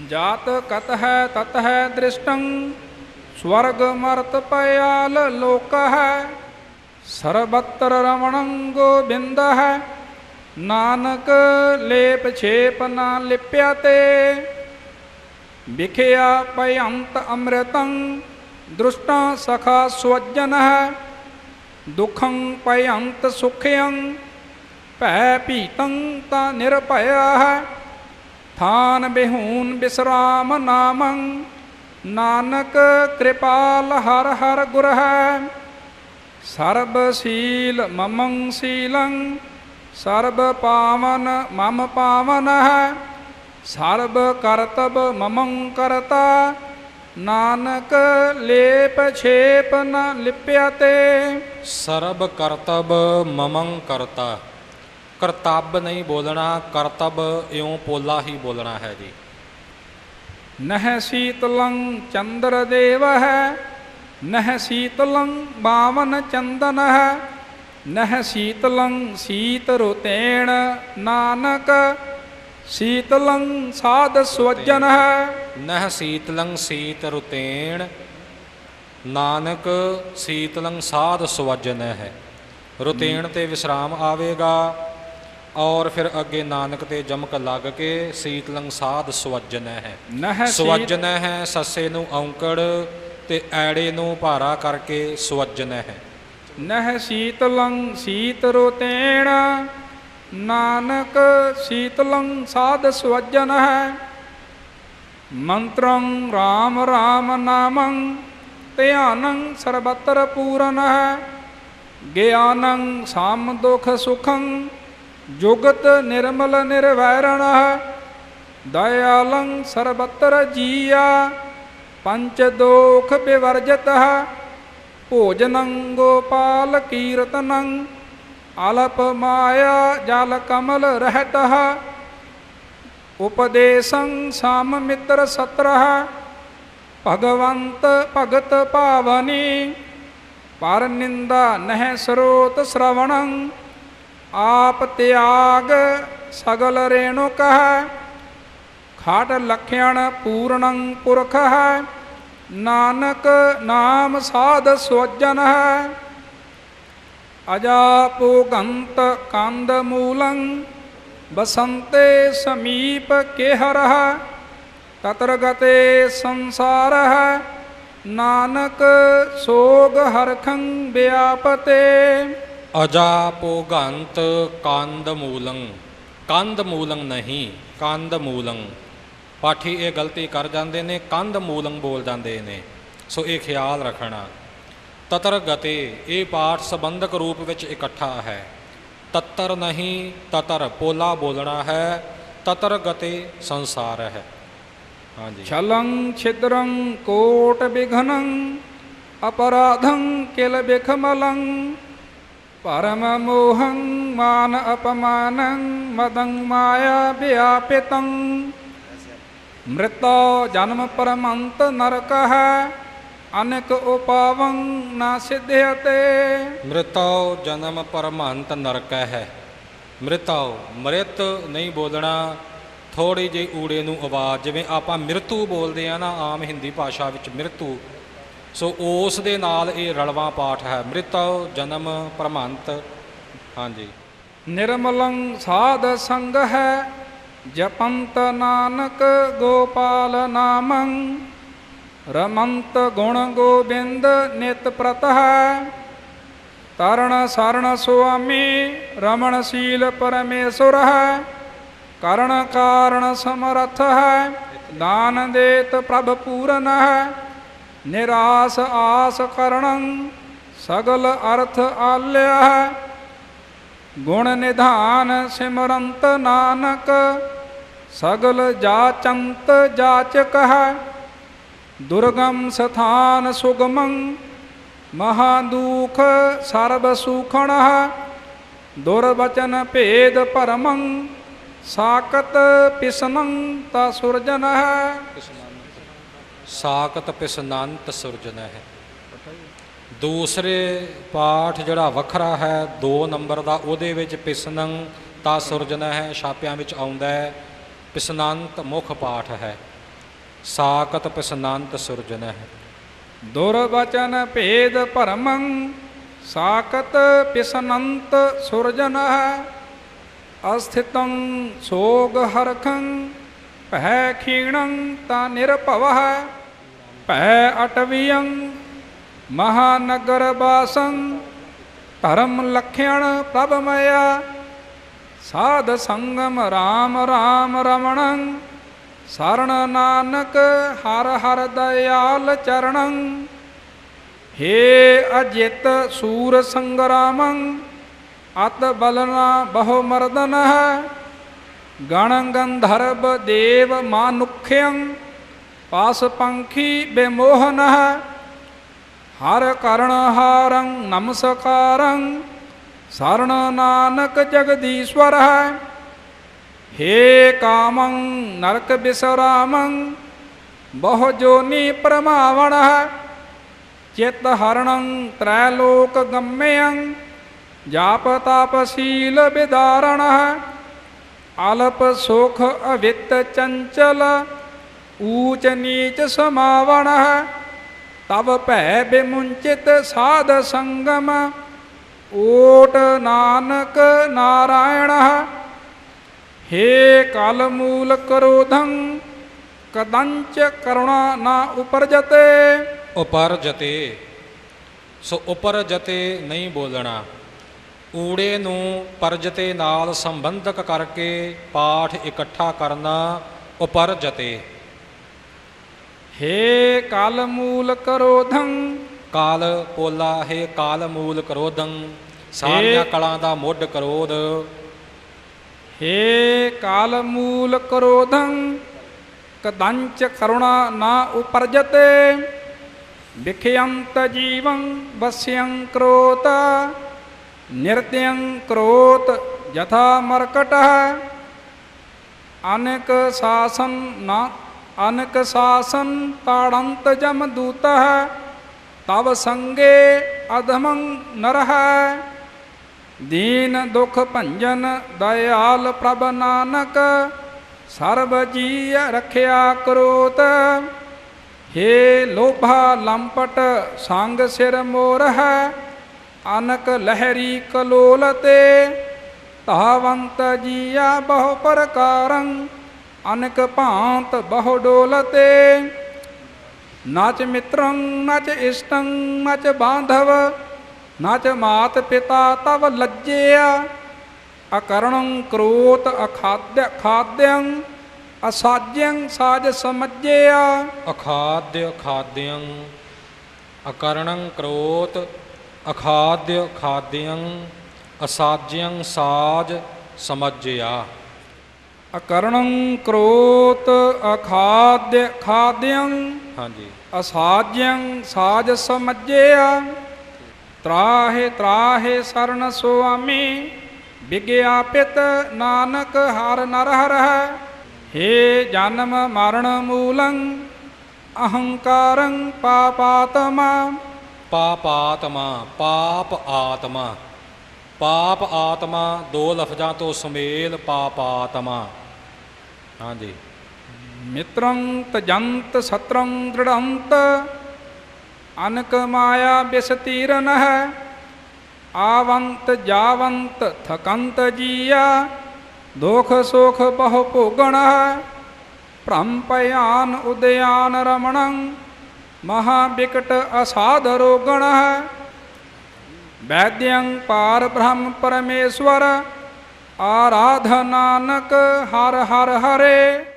ਜਾਤ ਕਤ ਹੈ ਤਤ ਹੈ ਦ੍ਰਿਸ਼ਟੰ, ਸਵਰਗ ਮਰਤ ਪਇਆਲ ਲੋਕ ਹੈ। ਸਰਬਤਰ ਰਮਣੰ ਗੋਬਿੰਦ ਹੈ, ਨਾਨਕ ਲੇਪ ਛੇਪ ਨਾ ਲਿਪਿਆ ਤੇ। ਵਿਖਿਆ ਭਯੰਤ ਅੰਮ੍ਰਿਤੰ, ਦ੍ਰਿਸ਼ਟਾ ਸਖਾ ਸਵਜਨ ਹੈ। ਦੁਖੰ ਭਯੰਤ ਸੁਖਯੰ ਭੈ ਭੀਤੰ ਤਾ ਨਿਰਭਇਆ ਹੈ। ਥਾਨ ਬਿਹੂਨ ਬਿਸਰਾਮ ਨਾਮੰ, ਨਾਨਕ ਕਿਰਪਾਲ ਹਰ ਹਰ ਗੁਰ ਹੈ। ਸਰਬ ਸੀਲ ਮਮੰ ਸੀਲੰ, ਸਰਬ ਪਾਵਨ ਮਮ ਪਾਵਨ ਹੈ। ਸਰਬ ਕਰਤਬ ਮਮੰ ਕਰਤਾ, ਨਾਨਕ ਲੇਪ ਛੇਪ ਨ ਲਿਪਿਆ ਤੇ। ਸਰਬ ਕਰਤਬ ਮਮੰ ਕਰਤਾ ਕਰਤੱਬ ਨਹੀਂ ਬੋਲਣਾ ਕਰਤਬ ਇਉਂ ਪੋਲਾ ਹੀ ਬੋਲਣਾ ਹੈ ਜੀ। ਨਹ ਸੀਤਲੰ ਚੰਦਰ ਦੇਵ ਹੈ ਨਹ ਸੀਤਲੰ ਬਾਵਨ ਚੰਦਨ ਹੈ ਨਹ ਸੀਤਲੰ ਸੀਤ ਰੁਤੇਣ ਨਾਨਕ ਸੀਤਲੰ ਸਾਧ ਸਵਜਨ ਹੈ ਨਹ ਸੀਤਲੰ ਸੀਤ ਰੁਤੇਣ ਨਾਨਕ ਸੀਤਲੰ ਸਾਧ ਸਵਜਨ ਹੈ ਰੁਤੇਣ ਤੇ ਵਿਸਰਾਮ ਆਵੇਗਾ ਔਰ ਫਿਰ ਅੱਗੇ ਨਾਨਕ ਤੇ ਜਮਕ ਲੱਗ ਕੇ ਸੀਤਲੰ ਸਾਧ ਸਵਜਨ ਹੈ। ਨਹ ਸਵਜਨ ਹੈ ਸੱਸੇ ਨੂੰ ਔਂਕੜ ਤੇ ਐੜੇ ਨੂੰ ਭਾਰਾ ਕਰਕੇ ਸਵਜਨ ਹੈ। ਨਹ ਸੀਤਲੰ ਸੀਤ ਰੁਤੇਣ ਨਾਨਕ ਸੀਤਲੰ ਸਾਧ ਸਵਜਨ ਹੈ। ਮੰਤਰੰ RAM RAM ਨਾਮੰ ਧਿਆਨੰ ਸਰਬਤਰ ਪੂਰਨ ਹੈ। ਗਿਆਨੰ ਸਮ ਦੁਖ ਸੁਖੰ ਜੁਗਤ ਨਿਰਮਲ ਨਿਰਵੈਰਣ ਹੈ ਦਇਆਲੰ ਸਰਬਤਰ ਜੀਆ, ਪੰਚ ਦੋਖ ਬਿਵਰਜਤ ਹੈ ਭੋਜਨੰ ਗੋਪਾਲ ਕੀਰਤਨੰ, ਅਲਪ ਮਾਇਆ ਜਲ ਕਮਲ ਰਹਿਤ ਉਪਦੇਸੰ ਸਮ ਮਿੱਤਰ ਸਤਰਹ ਭਗਵੰਤ ਭਗਤ ਭਾਵਨੀ ਪਰ ਨਿੰਦਾ ਨਹਿ ਸਰੋਤ ਸ਼ਰਵਣੰ ਆਪ ਤਿਆਗ ਸਗਲ ਰੇਣੁ ਕਹ ਖਾਟ ਲਖਿਆਣ ਪੂਰਣੰ ਪੁਰਖ ਹੈ। ਨਾਨਕ ਨਾਮ ਸਾਧ ਸੋਜਨ ਹੈ। ਅਜਾਪੋ ਗੰਤ ਕੰਦ ਮੂਲੰ ਬਸੰਤੇ ਸਮੀਪ ਕੇਹਰਹ ਤਤਰ ਗਤੇ ਸੰਸਾਰ ਨਾਨਕ ਸੋਗ ਹਰਖੰ ਵਿਆਪਤੇ। ਅਜਾਪੋ ਗੰਤ ਕੰਦ ਮੂਲੰ ਕੰਦ ਮੂਲੰ ਨਹੀਂ ਕੰਦ ਮੂਲੰ ਪਾਠੀ ਇਹ ਗਲਤੀ ਕਰ ਜਾਂਦੇ ਨੇ ਕੰਦ ਮੂਲੰ ਬੋਲ ਜਾਂਦੇ ਨੇ। ਸੋ ਇਹ ਖਿਆਲ ਰੱਖਣਾ। ਤਤਰ ਗਤੇ, ਇਹ ਪਾਠ ਸੰਬੰਧਕ ਰੂਪ ਵਿੱਚ ਇਕੱਠਾ ਹੈ। ਤਤਰ ਨਹੀਂ, ਤਤਰ ਪੋਲਾ ਬੋਲਣਾ ਹੈ। ਤਤਰ ਗਤੇ ਸੰਸਾਰ ਹੈ। ਹਾਂਜੀ। ਛਲੰ ਛਿਦਰੰ ਕੋਟ ਵਿਘਨੰ ਅਪਰਾਧੰ ਕਿਲ ਬਿਖਮਲੰ। ਪਰਮ ਮੋਹੰ ਮਾਨ ਅਪਮਾਨੰ ਮਦੰ ਮਾਇਆ ਵਿਆਪਿਤੰ। ਮ੍ਰਿਤੋ ਜਨਮ ਪਰਮੰਤ ਨਰਕ ਹੈ, ਅਨੇਕ ਉਪਾਵੰ ਨਾ ਸਿਧਿਅਤੇ। ਮ੍ਰਿਤਉ ਜਨਮ ਪਰਮਹੰਤ ਨਰਕ ਹੈ ਮ੍ਰਿਤਉ ਮ੍ਰਿਤ ਨਹੀਂ ਬੋਲਣਾ ਥੋੜੀ ਜਿਹੀ ਊੜੇ ਨੂੰ ਆਵਾਜ਼, ਜਿਵੇਂ ਆਪਾਂ ਮ੍ਰਿਤੂ ਬੋਲਦੇ ਆ ਨਾ, ਆਮ ਹਿੰਦੀ ਭਾਸ਼ਾ ਵਿੱਚ ਮ੍ਰਿਤੂ ਸੋ ਉਸ ਦੇ ਨਾਲ ਇਹ ਰਲਵਾ ਪਾਠ ਹੈ। ਮ੍ਰਿਤਉ ਜਨਮ ਪਰਮਹੰਤ ਹਾਂਜੀ। ਨਿਰਮਲੰ ਸਾਧ ਸੰਗ ਹੈ, ਜਪੰਤ ਨਾਨਕ ਗੋਪਾਲ ਨਾਮੰ। ਰਮੰਤ ਗੁਣ ਗੋਬਿੰਦ ਨਿਤ ਪ੍ਰਤ ਹੈ। ਤਰਣ ਸਰਣ ਸੁਆਮੀ ਰਮਣ ਸੀਲ ਪਰਮੇਸ਼ੁਰ ਹੈ। ਕਰਨ ਕਾਰਣ ਸਮਰਥ ਹੈ। ਦਾਨ ਦੇਤ ਪ੍ਰਭ ਪੂਰਨ ਹੈ। ਨਿਰਾਸ ਆਸ ਕਰਣੰ ਸਗਲ ਅਰਥ ਆਲਿਆ ਹੈ। ਗੁਣ ਨਿਧਾਨ ਸਿਮਰੰਤ ਨਾਨਕ, ਸਗਲ ਜਾਚੰਤ ਜਾਚਕ ਹੈ। ਦੁਰਗਮ ਸਥਾਨ ਸੁਗਮੰ ਮਹਾ ਦੁਖ ਸਰਬ ਸੁਖਣ ਹੈ। ਦੁਰਬਚਨ ਭੇਦ ਪਰਮੰ ਸਾਕਤ ਪਿਸਨੰ ਤਾ ਸੁਰਜਨ ਹੈ। ਸਾਕਤ ਪਿਸਨੰਤ ਸੁਰਜਨ ਹੈ ਦੂਸਰੇ ਪਾਠ ਜਿਹੜਾ ਵੱਖਰਾ ਹੈ 2 ਨੰਬਰ ਦਾ, ਉਹਦੇ ਵਿੱਚ ਪਿਸਨੰ ਤਾ ਸੁਰਜਨ ਹੈ ਛਾਪਿਆਂ ਵਿੱਚ ਆਉਂਦਾ ਹੈ। ਪਿਸਨੰਤ ਮੁੱਖ ਪਾਠ ਹੈ। ਸਾਕਤ ਪਿਸਨੰਤ ਸੁਰਜਨ ਹੈ ਦੁਰਵਚਨ ਭੇਦ ਭਰਮੰ ਸਾਕਤ ਪਿਸਨੰਤ ਸੁਰਜਨ ਅਸਥਿਤੰ ਸੋਗ ਹਰਖੰ, ਭੈ ਖੀਣੰ ਤਾ ਨਿਰਭਵ ਹੈ ਭੈ ਅਟਵੀਯੰ ਮਹਾਨਗਰ ਬਾਸੰ ਧਰਮ ਲਖਿਆਣ ਪ੍ਰਭ ਮਇਆ ਸਾਧ ਸੰਗਮ RAM RAM ਰਮਣੰ ਸਰਣ ਨਾਨਕ ਹਰ ਹਰ ਦਇਆਲ ਚਰਣੰ। ਹੇ ਅਜਿਤ ਸੂਰ ਸੰਗਰਾਮੰ ਅਤ ਬਲਨਾ ਬਹੁ ਮਰਦਨ ਗਣ ਗੰਧਰਵ ਪਾਸ ਪੰਖੀ ਬੇਮੋਹਨ ਹਰ ਕਰਣ ਹਾਰੰ ਨਮਸਕਾਰੰ ਸਰਣ ਨਾਨਕ ਜਗਦੀਸ਼ਵਰ ਹੈ ਹੇ ਕਾਮੰ ਨਰਕ ਬਿਸਰਾਮੰ, ਬਹੁ ਜੋਨੀ ਪ੍ਰਮਾਵਣ ਚਿਤ ਹਰਣੰ ਤ੍ਰੈ ਲੋਕ ਗੰਮਯੰ, ਜਾਪ ਤਾਪ ਸੀਲ ਵਿਦਾਰਣ ਅਲਪ ਸੁਖ ਅਵਿਤ ਚੰਚਲ ਊਚ ਨੀਚ ਸਮਾਵਣ ਤਬ ਭੈ ਬਿਮੁੰਚਿਤ ਸਾਧ ਸੰਗਮ। ਓਟ ਨਾਨਕ ਨਾਰਾਇਣ, ਹੇ ਕਲ ਮੂਲ ਕਰੋਧੰ ਕਦੰਚ ਕਰੁਣਾ ਨਾ ਉਪਰਜਤੇ। ਉਪਰ ਸੋ ਉਪਰ ਜਤੇ ਨਹੀਂ ਬੋਲਣਾ। ਊੜੇ ਨੂੰ ਪਰਜਤੇ ਨਾਲ ਸੰਬੰਧਕ ਕਰਕੇ ਪਾਠ ਇਕੱਠਾ ਕਰਨਾ ਉਪਰਜਤੇ। ਹੇ ਕਲ ਮੂਲ ਕਰੋਧੰ। ਕਾਲ ਪੋਲਾ ਹੈ ਕਾਲ ਮੂਲ ਕਰੋਧੰ। ਸਾਰੀਆਂ ਕਲਾਂ ਦਾ ਮੁੱਢ ਕਰੋਧ। ਹੇ ਕਾਲ ਮੂਲ ਕਰੋਧੰ। ਕਦੰਚ ਕਰੁਣਾ ਨਾ ਉਪਰਜਤੇ। ਵਿਖਯੰਤ ਜੀਵੰ ਵਸਯੰ ਕ੍ਰੋਤ। ਨਿਰਤਯੰ ਕ੍ਰੋਤ ਯਥਾ ਮਰਕਟ। ਅਨਕ ਸਾਸਨ ਨਾ ਅਨਕ ਸਾਸਨ ਤਾੜੰਤ ਜਮ ਦੂਤ ਤਵ ਸੰਗੇ ਅਧਮੰ ਨਰਹ। ਦੀਨ ਦੁਖ ਭੰਜਨ ਦਇਆਲ ਪ੍ਰਭ ਨਾਨਕ, ਸਰਬ ਜੀ ਰਖਿਆ ਕਰੋਤ। ਹੇ ਲੋਭਾ ਲੰਪਟ ਸੰਗ ਸਿਰ ਮੋਰ ਹੈ ਅਨਕ ਲਹਿਰੀ ਕਲੋਲ ਤੇ ਜੀਆ ਬਹੁ ਪ੍ਰਕਾਰੰ। ਅਨਕ ਭਾਂਤ ਬਹੁ ਡੋਲਤੇ। ਨਾਚ ਮਿੱਤਰੰ, ਨਾਚ ਇਸ਼ਟੰ, ਨਾਚ ਬਾਂਧਵ, ਨਾਚ ਮਾਤ ਪਿਤਾ ਤਵ ਲੱਜਿਆ। ਅਕਰਣੰ ਕ੍ਰੋਤ ਅਖਾਦਿ ਖਾਦਿਅੰ ਅਸਾਜਿਅੰ ਸਾਜ ਸਮਝਿਆ। ਅਖਾਦਿ ਖਾਦਿਅੰ ਅਕਰਣੰ ਕਰੋਤ ਅਖਾਦਿ ਖਾਦਿਅੰ ਅਸਾਜਿਅੰ ਸਾਜ ਸਮਝਿਆ। ਅਕਰਣੰ ਕ੍ਰੋਤ ਅਖਾਦਿ ਖਾਦਿਅੰ ਹਾਂਜੀ। ਅਸਾਜਿਅੰ ਸਾਜ ਸਮਝਿਆ। ਤਰਾਹੇ ਤਰਾਹੇ ਸਰਨ ਸੁਆਮੀ ਵਿਗਿਆਪਿਤ ਨਾਨਕ ਹਰ ਨਰ ਹਰ ਹੇ ਜਨਮ ਮਰਨ ਮੂਲੰ ਅਹੰਕਾਰੰ ਪਾਪਾਤਮਾ। ਪਾਪਾਤਮਾ ਪਾਪ ਆਤਮਾ। ਪਾਪ ਆਤਮਾ ਦੋ ਲਫ਼ਜ਼ਾਂ ਤੋਂ ਸੁਮੇਲ ਪਾਪਾਤਮਾ। ਹਾਂਜੀ। ਮਿੱਤਰੰ ਤਜੰਤ ਸਤਰੰ ਦ੍ਰਿੜੰਤ, ਅਨਕ ਮਾਇਆ ਬਿਸਤੀਰਨ ਹੈ ਆਵੰਤ ਜਾਵੰਤ ਥਕੰਤ ਜੀਆ, ਦੁਖ ਸੁਖ ਬਹੁ ਭੋਗਣ ਹੈ ਭ੍ਰਮ ਭਿਆਨ ਉਦਿਆਨ ਰਮਣੰ, ਮਹਾ ਬਿਕਟ ਅਸਾਧ ਰੋਗਣ ਹੈ ਵੈਦਯੰ ਪਾਰ ਬ੍ਰਹਮ ਪਰਮੇਸ਼ਵਰ ਆਰਾਧ ਨਾਨਕ ਹਰ ਹਰ ਹਰੇ।